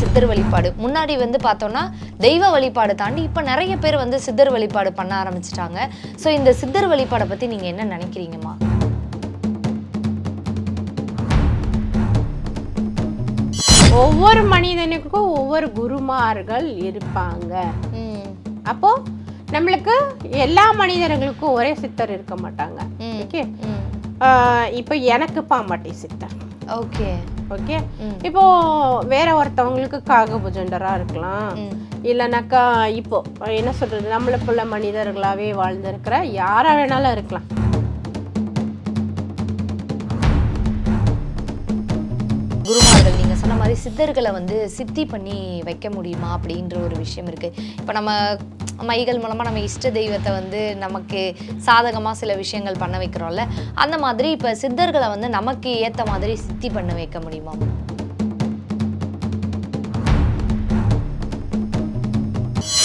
சித்தர் வழிபாடு. முன்னாடி வந்து பார்த்தோம்னா தெய்வ வழிபாடு தாண்டி இப்போ நிறைய பேர் வந்து சித்தர் வழிபாடு பண்ண ஆரம்பிச்சிட்டாங்க. ஸோ இந்த சித்தர் வழிபாடை பற்றி நீங்கள் என்ன நினைக்கிறீங்கம்மா? ஒவ்வொரு மனிதனுக்கும் ஒவ்வொரு குருமார்கள் இருப்பாங்க. அப்போ நம்மளுக்கு எல்லா மனிதர்களுக்கும் ஒரே சித்தர் இருக்க மாட்டாங்க. ஓகே? இப்போ எனக்கு பாம்பாட்டி சித்தர். Okay okay. இப்போ வேற ஒருத்தவங்களுக்கு காகபுஜண்டரா இருக்கலாம். ம். இல்லைனாக்கா இப்போ என்ன சொல்றது நம்மளை போல மனிதர்களாவே வாழ்ந்திருக்கிற யாரா வேணாலும் இருக்கலாம். குருமார்கள் நீங்கள் சொன்ன மாதிரி சித்தர்களை வந்து சித்தி பண்ணி வைக்க முடியுமா அப்படின்ற ஒரு விஷயம் இருக்குது இப்போ நம்ம மைகள் மூலமாக நம்ம இஷ்ட தெய்வத்தை வந்து நமக்கு சாதகமாக சில விஷயங்கள் பண்ண வைக்கிறோம்ல. அந்த மாதிரி இப்போ சித்தர்களை வந்து நமக்கு ஏற்ற மாதிரி சித்தி பண்ண வைக்க முடியுமா?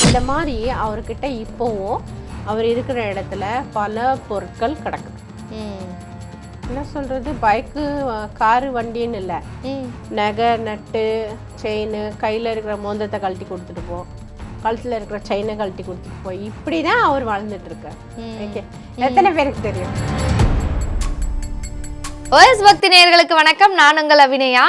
இந்த மாதிரி அவர்கிட்ட இப்போவும் அவர் இருக்கிற இடத்துல பல பொருட்கள் கிடக்குது என்ன சொல்றது? பைக்கு காரு வண்டின்னு இல்லை. நகை நட்டு செயின் கையில் இருக்கிற மோந்தத்தை கழட்டி கொடுத்துட்டு போ. கழுத்தில் இருக்கிற செயினை கழட்டி கொடுத்துட்டு போ இப்படி தான் அவர் வாழ்ந்துட்டு இருக்கார். ஓகே எத்தனை பேருக்கு தெரியும்? ஓஎஸ் பக்தி நேயர்களுக்கு வணக்கம். நான் உங்கள் அபிநயா.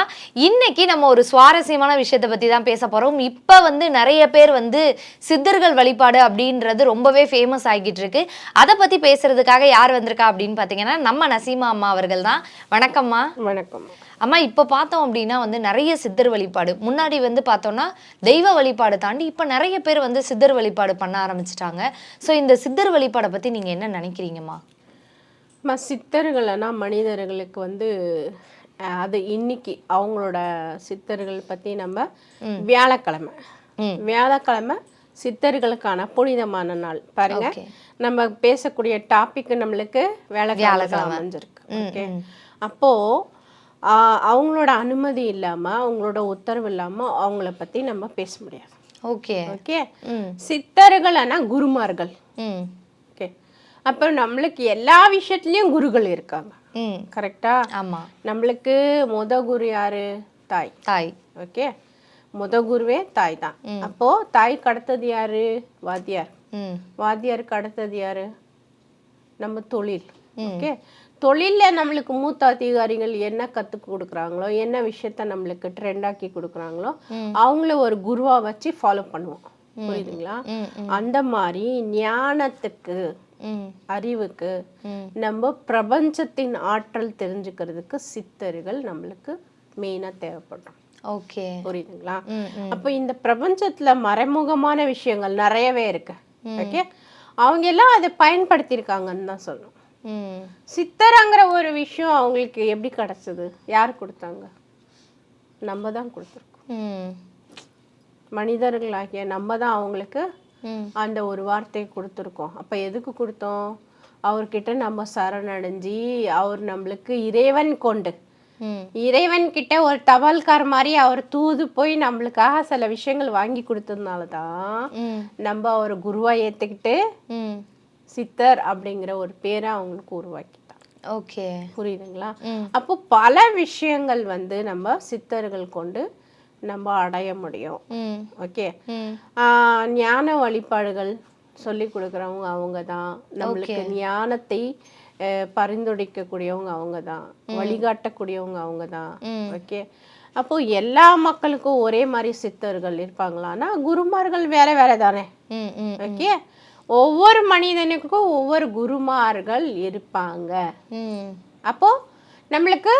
இன்னைக்கு நம்ம ஒரு சுவாரஸ்யமான விஷயத்தை பற்றி தான் பேச போகிறோம் இப்போ வந்து நிறைய பேர் வந்து சித்தர்கள் வழிபாடு அப்படின்றது ரொம்பவே ஃபேமஸ் ஆகிட்டு இருக்கு. அதை பற்றி பேசுறதுக்காக யார் வந்திருக்கா அப்படின்னு பார்த்தீங்கன்னா நம்ம நசீமா அம்மா அவர்கள் தான். வணக்கம்மா. வணக்கம். அம்மா இப்போ பார்த்தோம் அப்படின்னா வந்து நிறைய சித்தர் வழிபாடு. முன்னாடி வந்து பார்த்தோம்னா தெய்வ வழிபாடு தாண்டி இப்போ நிறைய பேர் வந்து சித்தர் வழிபாடு பண்ண ஆரம்பிச்சிட்டாங்க. ஸோ இந்த சித்தர் வழிபாடை பற்றி நீங்கள் என்ன நினைக்கிறீங்கம்மா? சித்தர்கள்னா மனிதர்களுக்கு வந்து அது இன்னைக்கு அவங்களோட சித்தர்கள் பற்றி நம்ம வியாழக்கிழமை. வியாழக்கிழமை சித்தர்களுக்கான புனிதமான நாள். பாருங்க. நம்ம பேசக்கூடிய டாபிக் நம்மளுக்கு வியாழக்கிழமை அமைஞ்சிருக்கு. ஓகே. அப்போ அவங்களோட அனுமதி இல்லாம அவங்களோட உத்தரவு இல்லாம அவங்கள பத்தி நம்ம பேச முடியாது. ஓகே. ஓகே. ம். சித்தர்கள்னா குருமார்கள். அப்போ நம்மளுக்கு எல்லா விஷயத்துலயும் குருகள் இருக்காங்க. கரெக்டா ஆமாம் நம்மளுக்கு முத குரு யாரு? தாய். தாய். ஓகே முத குருவே தாய் தான். அப்போ தாய்க்கு அடுத்தது யாரு? வாத்தியார். ம். வாத்தியாருக்கு அடுத்தது யாரு? நம்ம தொழில். ஓகே தொழில்ல நம்மளுக்கு மூத்த அதிகாரிகள் என்ன கற்றுக் கொடுக்குறாங்களோ என்ன விஷயத்த நம்மளுக்கு ட்ரெண்டாக்கி கொடுக்குறாங்களோ அவங்கள ஒரு குருவா வச்சு ஃபாலோ பண்ணுவோம். புரியுதுங்களா? அந்த மாதிரி ஞானத்துக்கு அறிவுக்கு. நம்ம பிரபஞ்சத்தின் ஆற்றல் தெரிஞ்சுக்கிறதுக்கு சித்தர்கள் நம்மளுக்கு மெயினாக தேவைப்படும். ஓகே. புரியுதுங்களா? அப்போ இந்த பிரபஞ்சத்துல மறைமுகமான விஷயங்கள் நிறையவே இருக்கு. ஓகே? அவங்க எல்லாம் அதை பயன்படுத்தியிருக்காங்கன்னு தான் சொல்லணும். சித்தராங்கிற ஒரு விஷயம் அவங்களுக்கு எப்படி கிடைச்சது? யார் கொடுத்தாங்க? நம்ம தான் கொடுத்துருக்கோம். மனிதர்களாகிய நம்ம தான் அவங்களுக்கு அந்த ஒரு வார்த்தையை கொடுத்துருக்கோம். அப்போ எதுக்கு கொடுத்தோம்? அவர்கிட்ட நம்ம சரணடைஞ்சி அவர் நம்மளுக்கு இறைவன் கொண்டு. இறைவன் கிட்ட ஒரு தபால்கார் மாதிரி அவர் தூது போய் நம்மளுக்காக சில விஷயங்கள் வாங்கி கொடுத்ததுனால தான் நம்ம அவர் குருவா ஏத்துக்கிட்டு சித்தர் அப்படிங்கிற ஒரு பேரை அவங்களுக்கு உருவாக்கிட்டாங்க. ஓகே. புரியுதுங்களா? அப்போ பல விஷயங்கள் வந்து நம்ம சித்தர்கள் கொண்டு நம்ம அடைய முடியும். ஓகே? ஞான வழிபாடுகள் சொல்லி கொடுக்குறவங்க அவங்க தான். நம்மளுக்கு ஞானத்தை பரிந்துரைக்கக்கூடியவங்க அவங்க தான். வழிகாட்டக்கூடியவங்க அவங்க தான். ஓகே? அப்போ எல்லா மக்களுக்கும் ஒரே மாதிரி சித்தர்கள் இருப்பாங்களான்னா குருமார்கள் வேற வேற தானே? ஓகே? ஒவ்வொரு மனிதனுக்கும் ஒவ்வொரு குருமார்கள் இருப்பாங்க. அப்போ நம்மளுக்கு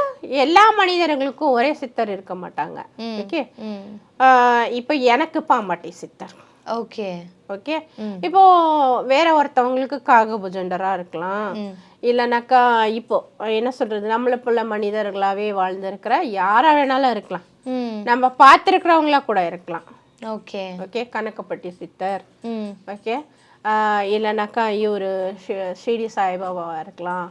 எல்லா மனிதர்களுக்கும் ஒரே சித்தர் இருக்க மாட்டாங்க. ஓகே? இப்போ எனக்கு பாம்பாட்டி சித்தர். ஓகே. ஓகே. இப்போ வேற ஒருத்தவங்களுக்கு காகபுஜண்டரா இருக்கலாம். இல்லைனாக்கா இப்போ என்ன சொல்றது? நம்மளை போல மனிதர்களாவே வாழ்ந்திருக்கிற யாரா வேணாலும் இருக்கலாம். நம்ம பார்த்துருக்கிறவங்களா கூட இருக்கலாம். ஓகே. ஓகே? கணக்கப்பட்டி சித்தர். ஓகே? இல்லைனாக்கா இவர் ஷிரடி சாய்பாபாவா இருக்கலாம்.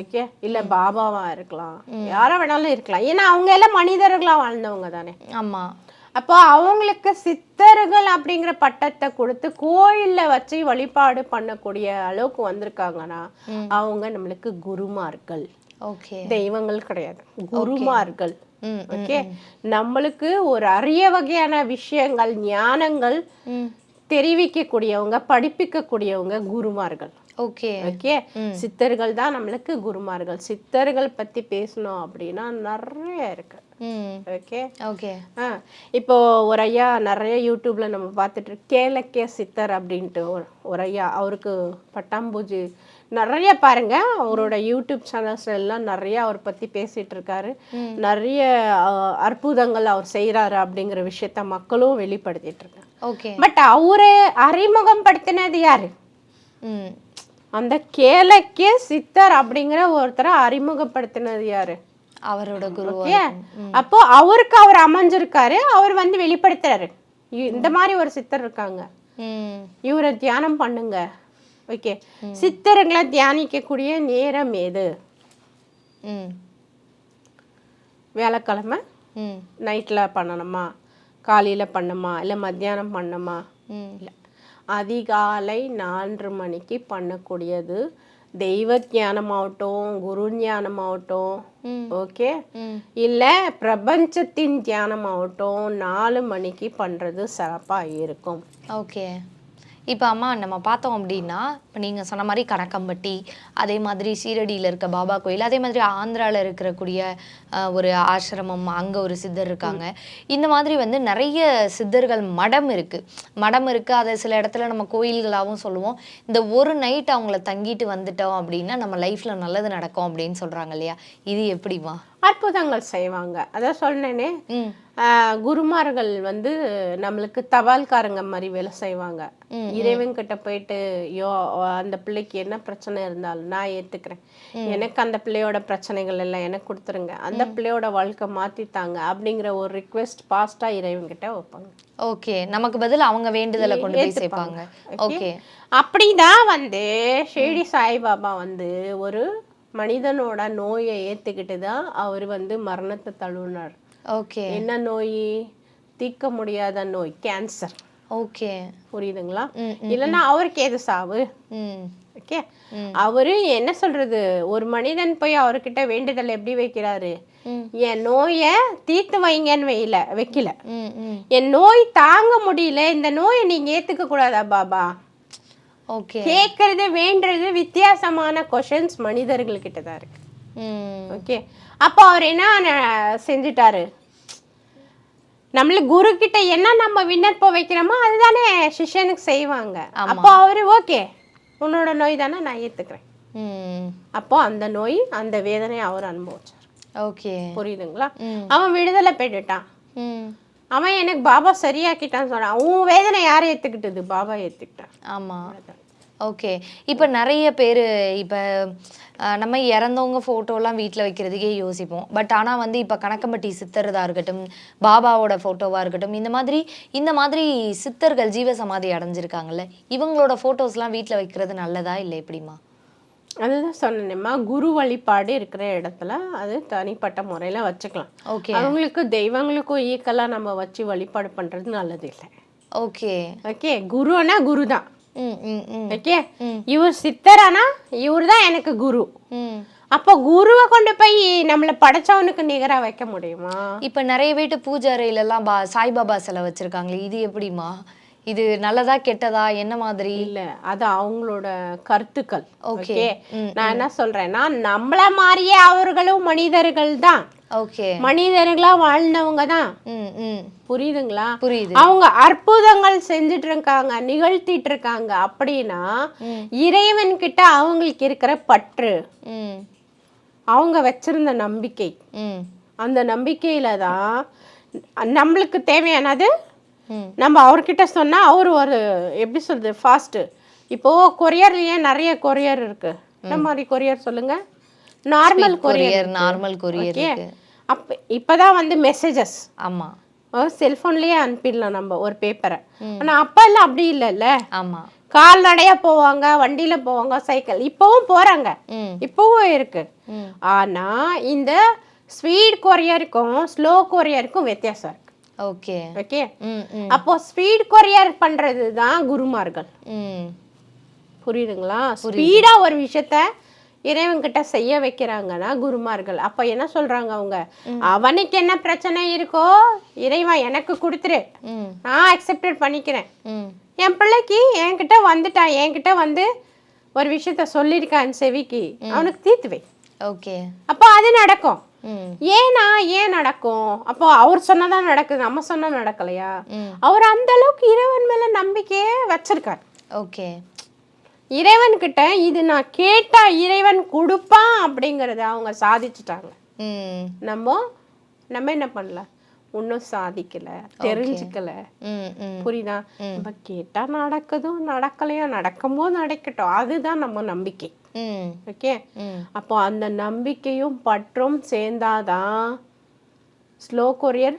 ஓகே? இல்ல பாபாவா இருக்கலாம். யாரா வேணாலும் இருக்கலாம். ஏன்னா அவங்க எல்லாம் மனிதர்களா வாழ்ந்தவங்க தானே. ஆமாம் அப்போ அவங்களுக்கு சித்தர்கள் அப்படிங்கிற பட்டத்தை கொடுத்து கோயில்ல வச்சு வழிபாடு பண்ணக்கூடிய அளவுக்கு வந்திருக்காங்கன்னா அவங்க நம்மளுக்கு குருமார்கள். ஓகே. தெய்வங்கள் கிடையாது. குருமார்கள். ஓகே. நம்மளுக்கு ஒரு அரிய வகையான விஷயங்கள் ஞானங்கள் தெரிவிக்கக்கூடியவங்க படிப்பிக்கக்கூடியவங்க குருமார்கள். ஓகே. ஓகே? சித்தர்கள் தான் நம்மளுக்கு குருமார்கள். சித்தர்கள் பத்தி பேசணும் அப்படின்னா நிறைய இருக்கு. ஓகே? ஓகே. ஆ இப்போ ஒரு ஐயா நிறைய யூடியூப்ல நம்ம பார்த்துட்டு. கேளக்கிய சித்தர் அப்படின்ட்டு ஒரு ஐயா அவருக்கு பட்டாம்பூஜி நிறைய பாருங்க. அவரோட யூடியூப் சேனல்ஸ் எல்லாம் நிறைய அவர் பத்தி பேசிட்டு இருக்காரு. நிறைய அற்புதங்கள் அவர் செய்றாரு அப்படிங்கிற விஷயத்த மக்களும் வெளிப்படுத்திட்டு இருக்காங்க. பட் அவரு அறிமுகம் படுத்தினது யாரு அந்த கேளக்கிய சித்தர் அப்படிங்கிற ஒருத்தரை அறிமுகப்படுத்தினது யாரு? அவரோட குரு ஓகே அப்போ அவருக்கு அவர் அமைஞ்சிருக்காரு அவர் வந்து வெளிப்படுத்துறாரு. இந்த மாதிரி ஒரு சித்தர் இருக்காங்க. இவரை தியானம் பண்ணுங்க. ஓகே சித்தர்களை தியானிக்கக்கூடிய நேரம் எது? வியாழக்கிழமை நைட்டில் பண்ணணுமா? காலையில் பண்ணுமா இல்லை மத்தியானம் பண்ணுமா இல்லை. அதிகாலை நான்கு மணிக்கு பண்ணக்கூடியது. தெய்வ ஞானமாகட்டும் குரு ஞானமாகட்டும். ஓகே? இல்லை பிரபஞ்சத்தின் தியானமாகட்டும் நாலு மணிக்கு பண்ணுறது சிறப்பாக இருக்கும். ஓகே. இப்போ அம்மா நம்ம பார்த்தோம் அப்படின்னா இப்போ நீங்கள் சொன்ன மாதிரி கணக்கம்பட்டி அதே மாதிரி சீரடியில் இருக்க பாபா கோயில் அதே மாதிரி ஆந்திராவில் இருக்கக்கூடிய ஒரு ஆசிரமம் அங்கே ஒரு சித்தர் இருக்காங்க. இந்த மாதிரி வந்து நிறைய சித்தர்கள் மடம் இருக்குது மடம் இருக்குது அதை சில இடத்துல நம்ம கோயில்களாகவும் சொல்லுவோம். இந்த ஒரு நைட் அவங்கள தங்கிட்டு வந்துட்டோம் அப்படின்னா நம்ம லைஃப்பில் நல்லது நடக்கும் அப்படின்னு சொல்கிறாங்க இல்லையா? இது எப்படிமா அற்புதங்கள் செய்வாங்க. அதான் சொன்னேனே குருமார்கள் வந்து நம்மளுக்கு தபால்காரங்க மாதிரி வேலை செய்வாங்க. இறைவன் கிட்ட போயிட்டு யோ அந்த பிள்ளைக்கு என்ன பிரச்சனை இருந்தாலும் நான் ஏத்துக்கிறேன். எனக்கு அந்த பிள்ளையோட பிரச்சனைகள் எல்லாம் எனக்கு கொடுத்துருங்க. அந்த பிள்ளையோட வாழ்க்கை மாத்தித்தாங்க அப்படிங்கிற ஒரு ரிக்வெஸ்ட் பாஸ்டா இறைவன் கிட்ட வைப்பாங்க. ஓகே. நமக்கு பதில் அவங்க வேண்டுதலை கொண்டு போய் சேர்ப்பாங்க. ஓகே? அப்படிதான் வந்து ஷேடி சாய்பாபா வந்து ஒரு மனிதனோட நோயை ஏத்துக்கிட்டு தான் அவர் வந்து மரணத்தை தழுவினார் ஓகே. என்ன நோய்? தீர்க்க முடியாத நோய் கேன்சர் ஓகே. புரியுதுங்களா? இல்லைன்னா அவருக்கு ஏது சாவு? ஓகே? அவரு என்ன சொல்றது? ஒரு மனிதன் போய் அவர்கிட்ட வேண்டுதல் எப்படி வைக்கிறாரு. என் நோயை தீர்த்து வைங்கன்னு வைல வைக்கல. என் நோய் தாங்க முடியல. இந்த நோயை நீங்க ஏத்துக்க கூடாதா பாபா? ஓகே. கேட்கறது வேண்டுறது வித்தியாசமான கொஷின்ஸ் மனிதர்கள் தான் இருக்கு ஓகே? அப்போ அவர் என்ன செஞ்சுட்டாரு? நம்மளுக்கு குரு கிட்ட என்ன நம்ம விண்ணப்பம் வைக்கிறோமோ அதுதானே சிஷ்யனுக்கு செய்வாங்க. அப்போ அவரு ஓகே உன்னோட நோய் தானே நான் ஏத்துக்கிறேன். அப்போ அந்த நோய் அந்த வேதனையை அவர் அனுபவிச்சார். ஓகே. புரியுதுங்களா. அவன் விடுதலை பெற்றுட்டான். அவன் எனக்கு பாபா சரியாக்கிட்டான்னு சொன்னான் உன் வேதனை யார் ஏத்துக்கிட்டது? பாபா ஏத்துக்கிட்டான் ஆமாம் ஓகே இப்போ நிறைய பேர் இப்போ நம்ம இறந்தவங்க ஃபோட்டோலாம் வீட்டில் வைக்கிறதுக்கே யோசிப்போம். பட் ஆனால் வந்து இப்போ கணக்கம்பட்டி சித்தர்தாக இருக்கட்டும் பாபாவோட ஃபோட்டோவாக இருக்கட்டும் இந்த மாதிரி இந்த மாதிரி சித்தர்கள் ஜீவ சமாதி அடைஞ்சிருக்காங்கல்ல இவங்களோட ஃபோட்டோஸ்லாம் வீட்டில் வைக்கிறது நல்லதா இல்லை எப்படிமா அதுதான் சொன்னேன்மா குரு வழிபாடு இருக்கிற இடத்துல அது தனிப்பட்ட முறையில வச்சுக்கலாம். ஓகே அவங்களுக்கு தெய்வங்களுக்கும் ஈக்கலா நம்ம வச்சு வழிபாடு பண்றது நல்லது இல்லை. ஓகே ஓகே குருனா குரு தான் ஓகே? இவர் சித்தரானா? இவர் தான் எனக்கு குரு. ம். அப்போ குருவை கொண்டு போய் நம்மளை படைச்சவனுக்கு நிகரா வைக்க முடியுமா? இப்போ நிறைய வீட்டு பூஜை அறையிலலாம் பா சாய்பாபா சிலை வச்சிருக்காங்களே இது எப்படிமா இது நல்லதா கெட்டதா என்ன மாதிரி? இல்ல அது அவங்களோட கருத்துக்கள். ஓகே நான் என்ன சொல்றேன்னா நம்மள மாதிரியே அவர்களும் மனிதர்கள் தான். ஓகே மனிதர்களா வாழ்ந்தவங்க தான். புரியுதுங்களா? புரியுது. அவங்க அற்புதங்கள் செஞ்சுட்டு இருக்காங்க நிகழ்த்திட்டு இருக்காங்க அப்படின்னா இறைவன் கிட்ட அவங்களுக்கு இருக்கிற பற்று அவங்க வச்சிருந்த நம்பிக்கை. அந்த நம்பிக்கையில தான் நம்மளுக்கு தேவையானது நம்ம அவர்கிட்ட சொன்னா அவர் ஒரு எப்படி சொல்றது ஃபாஸ்ட் இப்போ கொரியர்லயே நிறைய கொரியர் இருக்கு. இந்த மாதிரி கொரியர் சொல்லுங்க. நார்மல் கொரியர் நார்மல் கொரியர் அப்ப இப்பதான் வந்து மெசேஜஸ் ஆமா. செல்போன்லயே அனுப்பிடலாம் நம்ம ஒரு பேப்பரை ஆனா அப்பெல்லாம் அப்படி இல்லைல்ல. ஆமா. கால்நடையா போவாங்க வண்டியில போவாங்க சைக்கிள் இப்பவும் போறாங்க. ம். இப்பவும் இருக்கு. ம். ஆனா இந்த ஸ்பீட் கொரியருக்கும் ஸ்லோ கொரியருக்கும் வித்தியாசம் ஓகே. ஓகே? அப்போ ஸ்பீட் கொரியர் பண்றது தான் குருமார்கள். ம். புரியுதுங்களா? ஸ்பீடா ஒரு விஷயத்த இறைவன்கிட்ட செய்ய வைக்கிறாங்கன்னா குருமார்கள். அப்ப என்ன சொல்றாங்க அவங்க? அவனுக்கு என்ன பிரச்சனை இருக்கோ இறைவன் எனக்கு கொடுத்துரு. நான் அக்செப்டட் பண்ணிக்கிறேன். என் பிள்ளைக்கு என்கிட்ட வந்துட்டான் என்கிட்ட வந்து ஒரு விஷயத்த சொல்லியிருக்கான் செவிக்கு. அவனுக்கு தீர்த்து வை. ஓகே. அப்போ அது நடக்கும். ஏன்னா ஏன் நடக்கும்? அப்போ அவர் சொன்னதான் நடக்குது நம்ம சொன்னா நடக்கலையா? அவர் அந்த அளவுக்கு இறைவன் மேல நம்பிக்கையே வச்சிருக்கார். ஓகே. இறைவன் கிட்ட இது நான் கேட்டா இறைவன் கொடுப்பான் அப்படிங்கறத அவங்க சாதிச்சுட்டாங்க. நம்ம நம்ம என்ன பண்ணல? ஒன்றும் சாதிக்கல தெரிஞ்சுக்கல. புரியுதா? நம்ம கேட்டா நடக்குதோ நடக்கலையோ நடக்கும்போது நடக்கட்டும். அதுதான் நம்ம நம்பிக்கை. ஓகே? அப்போ அந்த நம்பிக்கையும் பற்றும் சேர்ந்தாதான் ஸ்லோ கொரியர்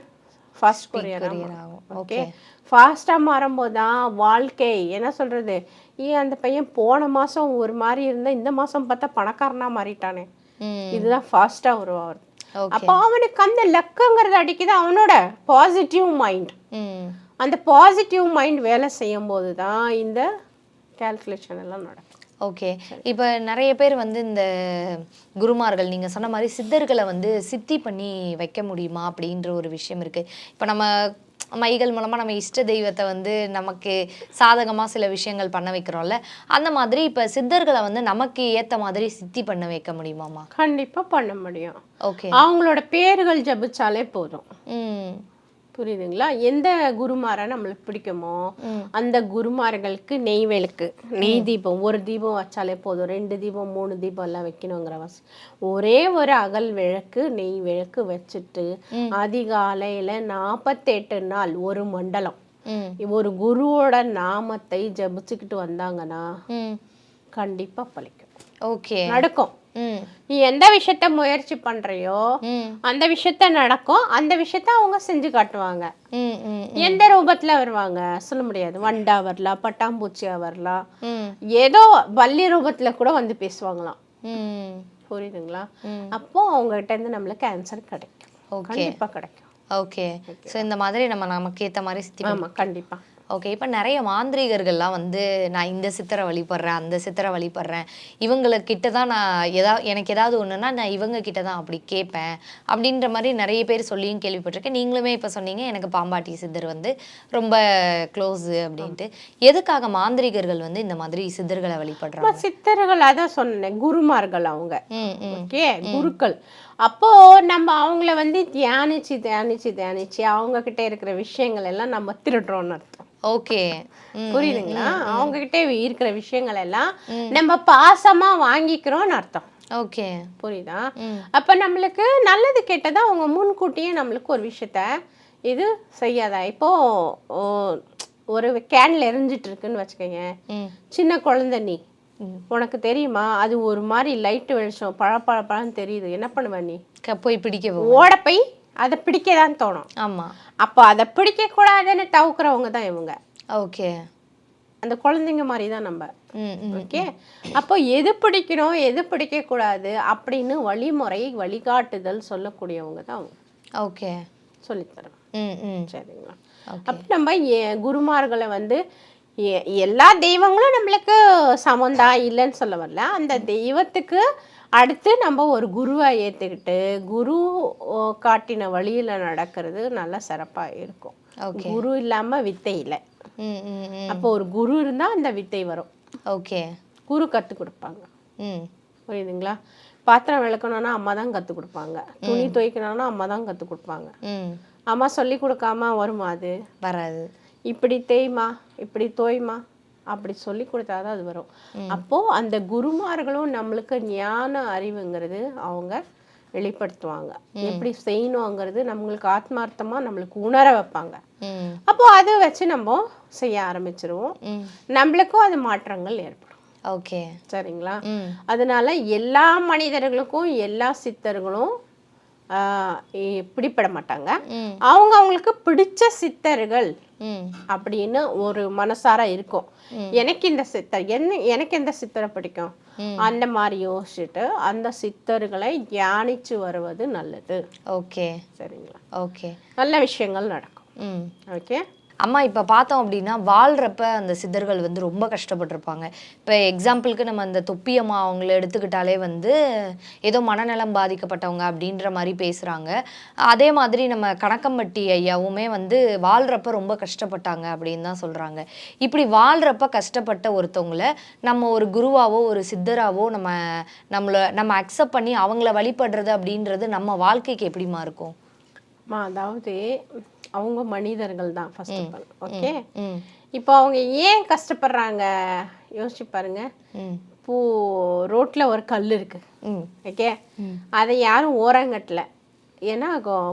ஃபாஸ்ட் கொரியர்? ஆகும். ஓகே. ஃபாஸ்ட்டாக மாறும்போது தான் வாழ்க்கை என்ன சொல்றது? ஏன் அந்த பையன் போன மாசம் ஒரு மாதிரி இருந்தா இந்த மாசம் பார்த்தா பணக்காரனா மாறிட்டானே. இதுதான் ஃபாஸ்ட்டாக உருவாகுது அப்போ அவனுக்கு அந்த லக்குங்கிறது அடிக்குது அவனோட பாசிட்டிவ் மைண்ட் அந்த பாசிட்டிவ் மைண்ட் வேலை செய்யும் போது தான் இந்த கால்குலேஷன் எல்லாம் நடக்கும். ஓகே. இப்போ நிறைய பேர் வந்து இந்த குருமார்கள் நீங்க சொன்ன மாதிரி சித்தர்களை வந்து சித்தி பண்ணி வைக்க முடியுமா அப்படின்ற ஒரு விஷயம் இருக்கு. இப்போ நம்ம மைகள் மூலமா நம்ம இஷ்ட தெய்வத்தை வந்து நமக்கு சாதகமா சில விஷயங்கள் பண்ண வைக்கிறோம்ல அந்த மாதிரி இப்போ சித்தர்களை வந்து நமக்கு ஏத்த மாதிரி சித்தி பண்ண வைக்க முடியுமாமா கண்டிப்பா பண்ண முடியும். ஓகே. அவங்களோட பேர்கள் ஜபிச்சாலே போதும். புரியுதுங்களா? எந்த குருமாரை நம்மளுக்கு பிடிக்குமோ. அந்த குருமார்களுக்கு நெய் விளக்கு. நெய் தீபம். ஒரு தீபம் வச்சாலே போதும். ரெண்டு தீபம் மூணு தீபம் எல்லாம் வைக்கணுங்கிற அவசியம் ஒரே ஒரு அகல் விளக்கு நெய் விளக்கு வச்சுட்டு அதிகாலையில நாற்பத்தெட்டு நாள் ஒரு மண்டலம். ஒரு குருவோட நாமத்தை ஜபிச்சுக்கிட்டு வந்தாங்கன்னா ம். கண்டிப்பா பலிக்கும். ஓகே. நடக்கும். நீ எந்த விஷயத்த முயற்சி பண்றியோ அந்த விஷயத்த நடக்கும் அந்த விஷயத்த அவங்க செஞ்சு காட்டுவாங்க. எந்த ரூபத்துல வருவாங்க? சொல்ல முடியாது. வண்டா வரலாம் பட்டாம்பூச்சியா வரலாம் ஏதோ வள்ளி ரூபத்துல கூட வந்து பேசுவாங்களாம். புரியுதுங்களா. அப்போ அவங்க கிட்ட இருந்து நம்மளுக்கு ஆன்சர் கிடைக்கும். கண்டிப்பா கிடைக்கும். ஓகே. ஸோ இந்த மாதிரி நம்ம நமக்கு ஏத்த மாதிரி சித்தி ஆமா கண்டிப்பா. ஓகே இப்போ நிறைய மாந்திரிகர்கள்லாம் வந்து நான் இந்த சித்தரை வழிபடுறேன் அந்த சித்தரை வழிபடுறேன். இவங்கள கிட்ட தான் நான் எதா எனக்கு ஏதாவது ஒன்றுனா நான் இவங்க கிட்ட தான் அப்படி கேட்பேன். அப்படின்ற மாதிரி நிறைய பேர் சொல்லியும் கேள்விப்பட்டிருக்கேன். நீங்களுமே இப்போ சொன்னீங்க எனக்கு பாம்பாட்டி சித்தர் வந்து ரொம்ப க்ளோஸு அப்படின்ட்டு. எதுக்காக மாந்திரிகர்கள் வந்து இந்த மாதிரி சித்தர்களை வழிபடுறாங்க? சித்தர்கள் அதான் சொன்னேன் குருமார்கள் அவங்க. ஓகே குருக்கள். அப்போ நம்ம அவங்கள வந்து தியானிச்சு தியானிச்சு தியானிச்சு அவங்க கிட்ட இருக்கிற விஷயங்கள் எல்லாம் நம்ம திருடுறோம்னு அர்த்தம். ஓகே. புரியுதுங்களா? அவங்க கிட்ட இருக்கிற விஷயங்கள் எல்லாம் நம்ம பாசமா வாங்கிக்கிறோம்னு அர்த்தம். ஓகே. புரியுதா. அப்ப நம்மளுக்கு நல்லது கெட்டதா அவங்க முன்கூட்டியே நம்மளுக்கு ஒரு விஷயத்த இது செய்யாதா? இப்போ ஒரு கேன்ல எரிஞ்சிட்டு இருக்குன்னு வச்சுக்கோங்க சின்ன குழந்தை நீ. உனக்கு தெரியுமா? அது ஒரு மாதிரி லைட் வெளிச்சம். பழ தெரியுது. என்ன பண்ணுவ நீ? போய் பிடிக்க ஓட போய் அதை பிடிக்க தான் தோணும். ஆமா. அப்போ அதை பிடிக்க கூடாதுன்னு தவுக்குறவங்க தான் இவங்க. ஓகே. அந்த குழந்தைங்க மாதிரி தான் நம்ம. ஓகே? அப்போ எது பிடிக்கணும் எது பிடிக்க கூடாது அப்படின்னு வழிமுறை வழிகாட்டுதல் சொல்லக்கூடியவங்க தான் அவங்க. ஓகே. சொல்லித்தரோம் சரிங்களா? அப்போ நம்ம குருமார்களை வந்து எல்லா தெய்வங்களும் நம்மளுக்கு சமந்தா இல்லைன்னு சொல்ல வரல. அந்த தெய்வத்துக்கு அடுத்து நம்ம ஒரு குருவை ஏற்றுக்கிட்டு குரு காட்டின வழியில் நடக்கிறது நல்லா சிறப்பாக இருக்கும். குரு இல்லாமல் வித்தை இல்லை. அப்போ ஒரு குரு இருந்தால் அந்த வித்தை வரும். ஓகே. குரு கற்றுக் கொடுப்பாங்க. புரியுதுங்களா? பாத்திரம் விளக்கணும்னா அம்மா தான் கற்றுக் கொடுப்பாங்க. துணி துவைக்கணும்னா அம்மா தான் கற்றுக் கொடுப்பாங்க. அம்மா சொல்லி கொடுக்காம வருமா அது? வராது. இப்படி தேய்மா? இப்படி தோய்மா? அப்படி சொல்லி கொடுத்தாதான் அது வரும். அப்போ அந்த குருமார்களும் நம்மளுக்கு ஞான அறிவுங்கிறது அவங்க வெளிப்படுத்துவாங்க. எப்படி செய்யணுங்கிறது நம்மளுக்கு ஆத்மார்த்தமா நம்மளுக்கு உணர வைப்பாங்க. அப்போ அதை வச்சு நம்ம செய்ய ஆரம்பிச்சிருவோம். நம்மளுக்கும் அது மாற்றங்கள் ஏற்படும். ஓகே. சரிங்களா? அதனால எல்லா மனிதர்களுக்கும் எல்லா சித்தர்களும் பிடிப்பட மாட்டாங்க. அவங்க அவங்களுக்கு பிடிச்ச சித்தர்கள் அப்படின்னு ஒரு மனசார இருக்கும். எனக்கு இந்த சித்தர் என்ன எனக்கு எந்த சித்தரை பிடிக்கும்? அந்த மாதிரி யோசிச்சுட்டு அந்த சித்தர்களை தியானிச்சு வருவது நல்லது. ஓகே. சரிங்களா? ஓகே. நல்ல விஷயங்கள் நடக்கும். ஓகே? அம்மா இப்போ பார்த்தோம் அப்படின்னா வாழ்கிறப்ப அந்த சித்தர்கள் வந்து ரொம்ப கஷ்டப்பட்டிருப்பாங்க. இப்போ எக்ஸாம்பிளுக்கு நம்ம அந்த தொப்பியம்மா அவங்கள எடுத்துக்கிட்டாலே வந்து ஏதோ மனநலம் பாதிக்கப்பட்டவங்க அப்படின்ற மாதிரி பேசுகிறாங்க அதே மாதிரி நம்ம கணக்கம்பட்டி ஐயாவுமே வந்து வாழ்கிறப்ப ரொம்ப கஷ்டப்பட்டாங்க அப்படின்னு தான் சொல்கிறாங்க இப்படி வாழ்கிறப்ப கஷ்டப்பட்ட ஒருத்தவங்கள நம்ம ஒரு குருவாவோ ஒரு சித்தராவோ நம்ம நம்மளை நம்ம அக்செப்ட் பண்ணி அவங்கள வழிபடுறது அப்படின்றது நம்ம வாழ்க்கைக்கு எப்படிமா இருக்கும்? அதாவது அவங்க மனிதர்கள் தான் ஃபர்ஸ்ட் ஓகே இப்போ அவங்க ஏன் கஷ்டப்படுறாங்க? யோசிச்சு பாருங்க. இப்போ ரோட்ல ஒரு கல் இருக்கு. ஓகே அதை யாரும் ஓரங்கட்டல. ஏன்னா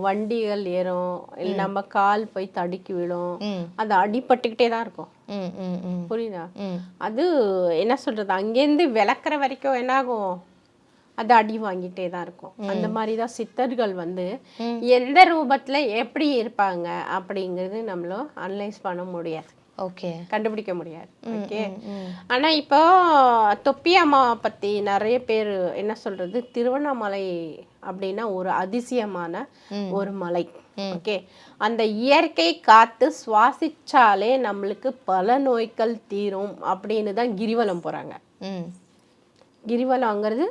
வண்டிகள் ஏறும். இல்லை நம்ம கால் போய் தடுக்கி விடும். அது அடிபட்டுக்கிட்டே தான் இருக்கும். புரியுதா? அது என்ன சொல்றது? அங்கேருந்து விளக்குற வரைக்கும் என்னாகும்? அது அடி வாங்கிட்டே தான் இருக்கும். அந்த மாதிரி தான் சித்தர்கள் வந்து எந்த ரூபத்துல எப்படி இருப்பாங்க அப்படிங்கிறது நம்மளும் அனலைஸ் பண்ண முடியாது. ஓகே. கண்டுபிடிக்க முடியாது. ஓகே. ம் ஆனா இப்போ தொப்பி அம்மாவை பத்தி நிறைய பேர் என்ன சொல்றது? திருவண்ணாமலை அப்படின்னா ஒரு அதிசயமான ஒரு மலை. ஓகே. அந்த இயற்கை காத்து சுவாசிச்சாலே நம்மளுக்கு பல நோய்கள் தீரும் அப்படின்னு தான் கிரிவலம் போறாங்க. ம். கிரிவலங்கிறது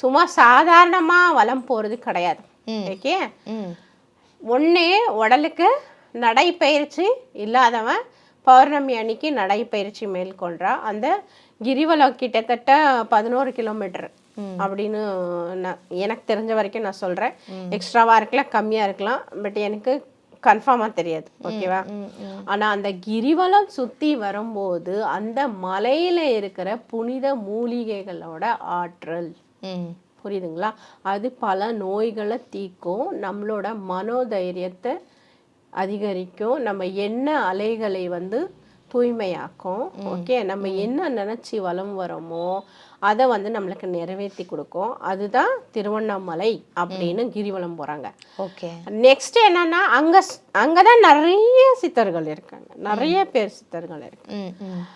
சும்மா சாதாரணமா வலம் போறது கிடையாது. ஓகே? ஒண்ணு உடலுக்கு நடைப்பயிற்சி இல்லாதவன் பௌர்ணமி அன்னைக்கு நடைப்பயிற்சி மேற்கொள்றான் அந்த கிரிவலம் கிட்டத்தட்ட பதினோரு கிலோமீட்டர் அப்படின்னு நான் எனக்கு தெரிஞ்ச வரைக்கும் நான் சொல்றேன். எக்ஸ்ட்ராவா இருக்கலாம் கம்மியா இருக்கலாம் பட் எனக்கு கன்ஃபார்மா தெரியாது. ஓகேவா? ஆனா அந்த கிரிவலம் சுத்தி வரும்போது அந்த மலையில இருக்கிற புனித மூலிகைகளோட ஆற்றல் புரியுதுங்களா? அது பல நோய்களை தீக்கும் நம்மளோட மனோதைரியத்தை அதிகரிக்கும். நம்ம எண்ண அலைகளை வந்து தூய்மையாக்கும். ஓகே? நம்ம என்ன நினச்சி வலம் வரோமோ அதை வந்து நம்மளுக்கு நிறைவேற்றி கொடுக்கும். அதுதான் திருவண்ணாமலை அப்படின்னு கிரிவலம் போகிறாங்க ஓகே. நெக்ஸ்ட் என்னன்னா அங்கே அங்கே தான் நிறைய சித்தர்கள் இருக்காங்க. நிறைய பேர் சித்தர்கள் இருக்காங்க ஆஹ்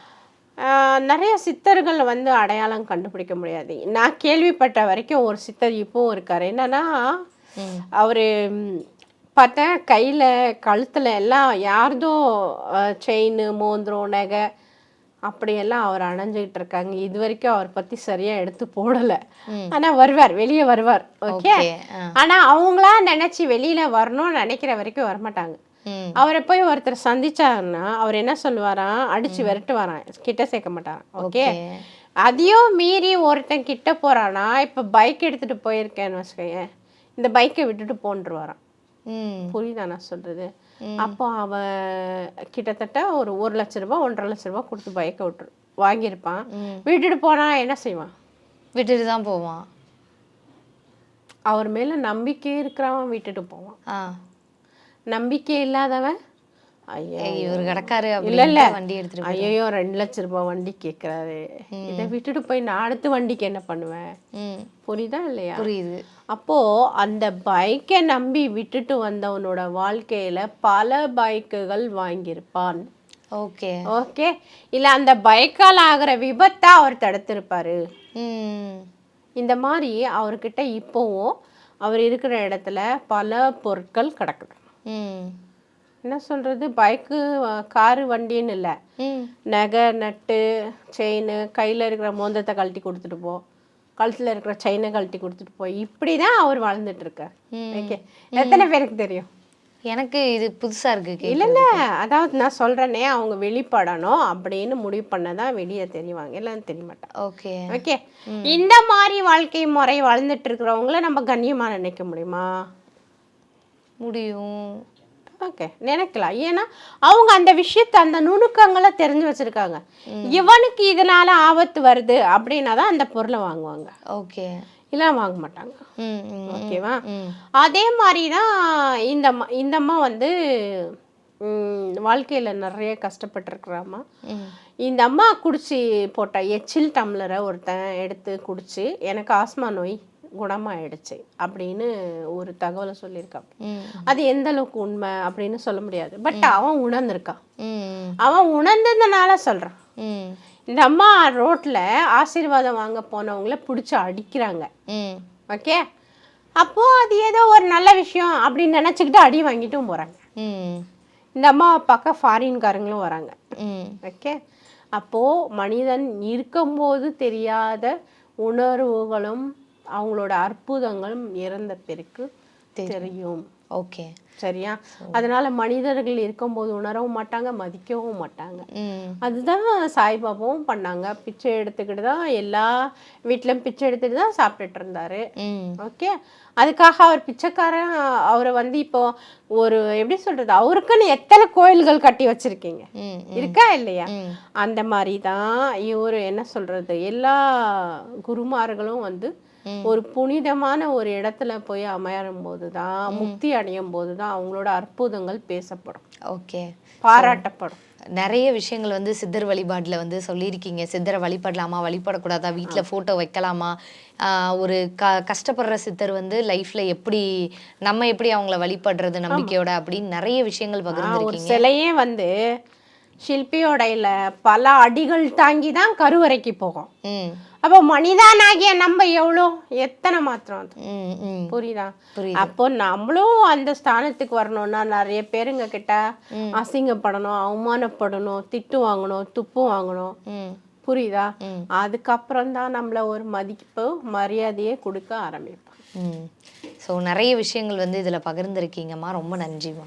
நிறைய சித்தர்கள் வந்து அடையாளம் கண்டுபிடிக்க முடியாது. நான் கேள்விப்பட்ட வரைக்கும் ஒரு சித்தர் இப்போவும் இருக்காரு. என்னன்னா அவரு பார்த்தேன் கையில கழுத்துல எல்லாம் யார்தோ செயின் மோந்திரம் நகை அப்படியெல்லாம் அவர் அணைஞ்சுக்கிட்டு இருக்காங்க. இது வரைக்கும் அவர் பத்தி சரியா எடுத்து போடல. ஆனா வருவார் வெளியே வருவார். ஓகே? ஓகே ஆ. ஆனா அவங்களா நினைச்சு வெளியில வரணும்னு நினைக்கிற வரைக்கும் வரமாட்டாங்க. அவரை போய் ஒருத்தர் சந்திச்சாருன்னா அவர் என்ன சொல்லுவாராம் அடிச்சு விரட்டு வரான் கிட்ட சேர்க்க மாட்டாராம் ஓகே. அதையும் மீறி ஒருத்தன் கிட்ட போறானா இப்ப பைக் எடுத்துட்டு போயிருக்கேன்னு வச்சுக்கோங்க இந்த பைக்கை விட்டுட்டு போன்றுவாராம். ம். புரியுதா நான் சொல்றது? அப்போ அவன் கிட்டத்தட்ட ஒரு ஒரு லட்ச ரூபாய் ஒன்றரை லட்ச ரூபாய் கொடுத்து பைக்கை விட்டுரு வாங்கியிருப்பான். விட்டுட்டு போனா என்ன செய்வான்? விட்டுட்டு தான் போவான். அவர் மேல நம்பிக்கை இருக்கிறவன் விட்டுட்டு போவான். நம்பிக்கை இல்லாதவன்? ஐயா இவர் கிடக்காரு இல்ல இல்ல. வண்டி எடுத்துட்டு ஐயோ ரெண்டு லட்ச ரூபாய் வண்டி கேக்குறாரு. இதை விட்டுட்டு போய் நான் அடுத்த வண்டிக்கு என்ன பண்ணுவேன்? புரியுதா இல்லையா? புரியுது. அப்போ அந்த பைக்கை நம்பி விட்டுட்டு வந்தவனோட வாழ்க்கையில பல பைக்குகள் வாங்கியிருப்பான். ஓகே. ஓகே? இல்ல அந்த பைக்கால் ஆகிற விபத்தை அவர் தடுத்திருப்பாரு. இந்த மாதிரி அவர்கிட்ட இப்போவும் அவர் இருக்கிற இடத்துல பல பொருட்கள் கிடக்குது. என்ன சொல்றது? பைக்கு காரு வண்டின்னு இல்லை. நகை நட்டு செயின் கையில் இருக்கிற மோந்தத்தை கழட்டி கொடுத்துட்டு போ. கழுத்தில் இருக்கிற செயினை கழட்டி கொடுத்துட்டு போ. இப்படி தான் அவர் வாழ்ந்துட்டு இருக்கார் ஓகே எத்தனை பேருக்கு தெரியும்? எனக்கு இது புதுசா இருக்கு இல்ல இல்ல. அதாவது நான் சொல்றேனே அவங்க வெளிப்படணும் அப்படின்னு முடிவு பண்ணதான் வெளியே தெரிவாங்க. எல்லாம் தெரிய மாட்டாங்க ஓகே ஓகே இந்த மாதிரி வாழ்க்கை முறை வாழ்ந்துட்டு இருக்கிறவங்கள நம்ம கண்ணியமா நினைக்க முடியுமா? முடியும். ஓகே நினைக்கலாம். ஏன்னா அவங்க அந்த விஷயத்த அந்த நுணுக்கங்களை தெரிஞ்சு வச்சிருக்காங்க. இவனுக்கு இதனால ஆபத்து வருது அப்படின்னா தான் அந்த பொருளை வாங்குவாங்க. ஓகே. இல்லை வாங்க மாட்டாங்க. ஓகேவா? அதே மாதிரி தான் இந்த இந்த அம்மா வந்து வாழ்க்கையில நிறைய கஷ்டப்பட்டிருக்கிறாம்மா இந்த அம்மா குடிச்சு போட்ட எச்சில் டம்ளரை ஒருத்தன் எடுத்து குடிச்சு எனக்கு ஆஸ்மா நோய். குணமாயிடுச்சு அப்படின்னு ஒரு தகவலை சொல்லியிருக்கான் அது எந்த அளவுக்கு உண்மை அப்படின்னு சொல்ல முடியாது. பட் அவன் உணர்ந்திருக்கான் அவன் உணர்ந்ததுனால சொல்றான். இந்த அம்மா ரோட்ல ஆசீர்வாதம் வாங்க போனவங்கள பிடிச்சி அடிக்கிறாங்க. ஓகே? அப்போ அது ஏதோ ஒரு நல்ல விஷயம் அப்படின்னு நினச்சிக்கிட்டு அடி வாங்கிட்டும் போறாங்க. இந்த அம்மாவை பார்க்க ஃபாரின்காரங்களும் வராங்க. ஓகே? அப்போது மனிதன் இருக்கும்போது தெரியாத உணர்வுகளும் அவங்களோட அற்புதங்களும் இறந்த பிறகு தெரியும். ஓகே. சரியா? அதனால மனிதர்கள் இருக்கும்போது உணரவும் மாட்டாங்க மதிக்கவும் மாட்டாங்க. அதுதான் சாய்பாபாவும் பண்ணாங்க. பிச்சை எடுத்துக்கிட்டு தான் எல்லா வீட்லயும் பிச்சை எடுத்துட்டு தான் சாப்பிட்டுட்டு இருந்தாரு. ஓகே? அதுக்காக அவர் பிச்சைக்காரன் அவரை வந்து இப்போ ஒரு எப்படி சொல்றது அவருக்குன்னு எத்தனை கோயில்கள் கட்டி வச்சிருக்கீங்க? இருக்கா இல்லையா? அந்த மாதிரி தான் இவர் என்ன சொல்றது எல்லா குருமார்களும் வந்து ஒரு புனிதமான ஒரு இடத்துல போய் அமரும் போது தான் முக்தி அடையும் போது தான் அவங்களோட அற்புதங்கள் பேசப்படும். ஓகே. பாராட்டப்படும். நிறைய விஷயங்கள் வந்து சித்தர் வழிபாட்டில் வந்து சொல்லியிருக்கீங்க. சித்தரை வழிபடலாமா வழிபடக்கூடாதா? வீட்டில் ஃபோட்டோ வைக்கலாமா? ஆஹ் ஒரு க கஷ்டப்படுற சித்தர் வந்து லைஃப்பில் எப்படி நம்ம எப்படி அவங்கள வழிபடுறது நம்பிக்கையோட அப்படின்னு நிறைய விஷயங்கள் பகிர்ந்துருக்கீங்க. சிலையே வந்து சிற்பியோடையில பல அடிகள் தாங்கி தான் கருவறைக்கு போகும். அப்போ மனிதனாகிய நம்ம எவ்வளோ? எத்தனை மாத்திரம் அது? புரியுதா? அப்போ நம்மளும் அந்த ஸ்தானத்துக்கு வரணும்னா நிறைய பேருங்க கிட்ட அசிங்கப்படணும் அவமானப்படணும் திட்டு வாங்கணும் துப்பு வாங்கணும். புரியுதா. அதுக்கப்புறம் தான் நம்மள ஒரு மதிப்பு மரியாதையே கொடுக்க ஆரம்பிப்போம் ஸோ நிறைய விஷயங்கள் வந்து இதில் பகிர்ந்துருக்கீங்கம்மா. ரொம்ப நன்றிம்மா.